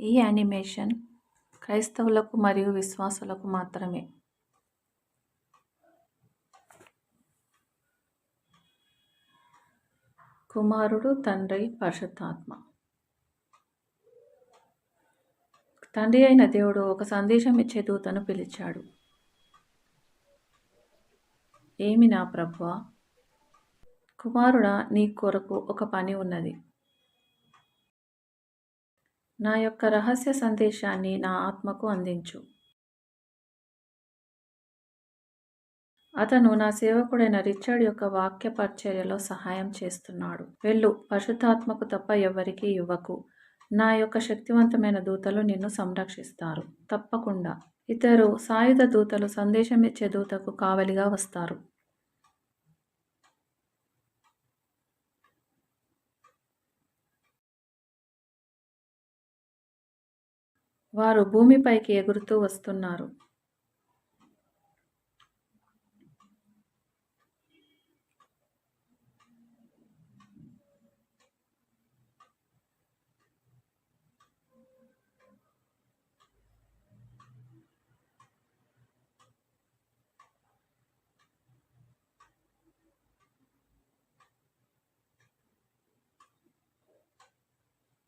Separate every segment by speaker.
Speaker 1: ఈ యానిమేషన్ క్రైస్తవులకు మరియు విశ్వాసులకు మాత్రమే. కుమారుడు తండ్రి పరిశుద్ధాత్మ. తండ్రి అయిన దేవుడు ఒక సందేశం ఇచ్చే దూతను పిలిచాడు. ఏమి నా ప్రభువా? కుమారుడా నీ కొరకు ఒక పని ఉన్నది. నా యొక్క రహస్య సందేశాన్ని నా ఆత్మకు అందించు. అతను నా సేవకుడైన రిచర్డ్ యొక్క వాక్య పరిచర్యలో సహాయం చేస్తున్నాడు. వెళ్ళు పరిశుద్ధాత్మకు తప్ప ఎవ్వరికీ ఇవ్వకు. నా యొక్క శక్తివంతమైన దూతలు నిన్ను సంరక్షిస్తారు. తప్పకుండా. ఇతరు సాయుధ దూతలు సందేశం ఇచ్చే దూతకు కావలిగా వస్తారు. వారు భూమిపైకి ఎగురుతూ వస్తున్నారు.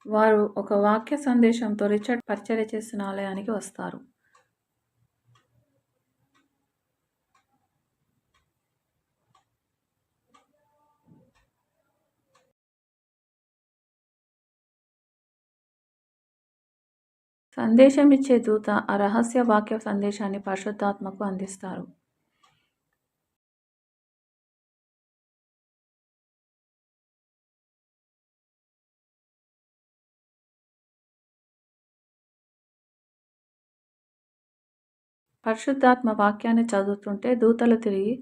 Speaker 1: వారు ఒక వాక్య సందేశంతో రిచర్డ్ పరిచర్య చేసిన ఆలయానికి వస్తారు. సందేశం ఇచ్చే దూత ఆ రహస్య వాక్య సందేశాన్ని పరిశుద్ధాత్మకు అందిస్తారు. పరిశుద్ధాత్మ వాక్యాన్ని చదువుతుంటే దూతలు తిరిగి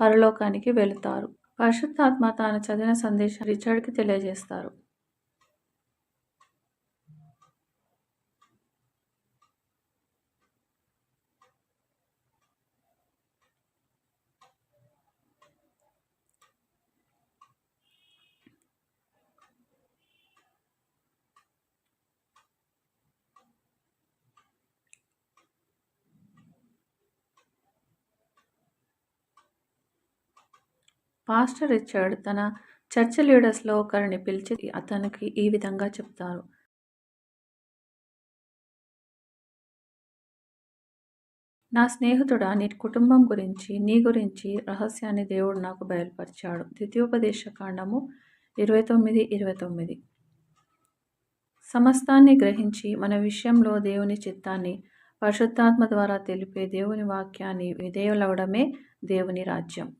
Speaker 1: పరలోకానికి వెళుతారు. పరిశుద్ధాత్మ తాను చదివిన సందేశం రిచర్డ్కి తెలియజేస్తారు. పాస్టర్ రిచర్డ్ తన చర్చ్ లీడర్స్లో ఒకరిని పిలిచి అతనికి ఈ విధంగా చెప్తారు. నా స్నేహితుడా నీ కుటుంబం గురించి నీ గురించి రహస్యాన్ని దేవుడు నాకు బయలుపరిచాడు. ద్వితీయోపదేశ కాండము ఇరవై తొమ్మిది ఇరవై తొమ్మిది. సమస్తాన్ని గ్రహించి మన విషయంలో దేవుని చిత్తాన్ని పరిశుద్ధాత్మ ద్వారా తెలిపే దేవుని వాక్యాన్ని విధేయులవడమే దేవుని రాజ్యం.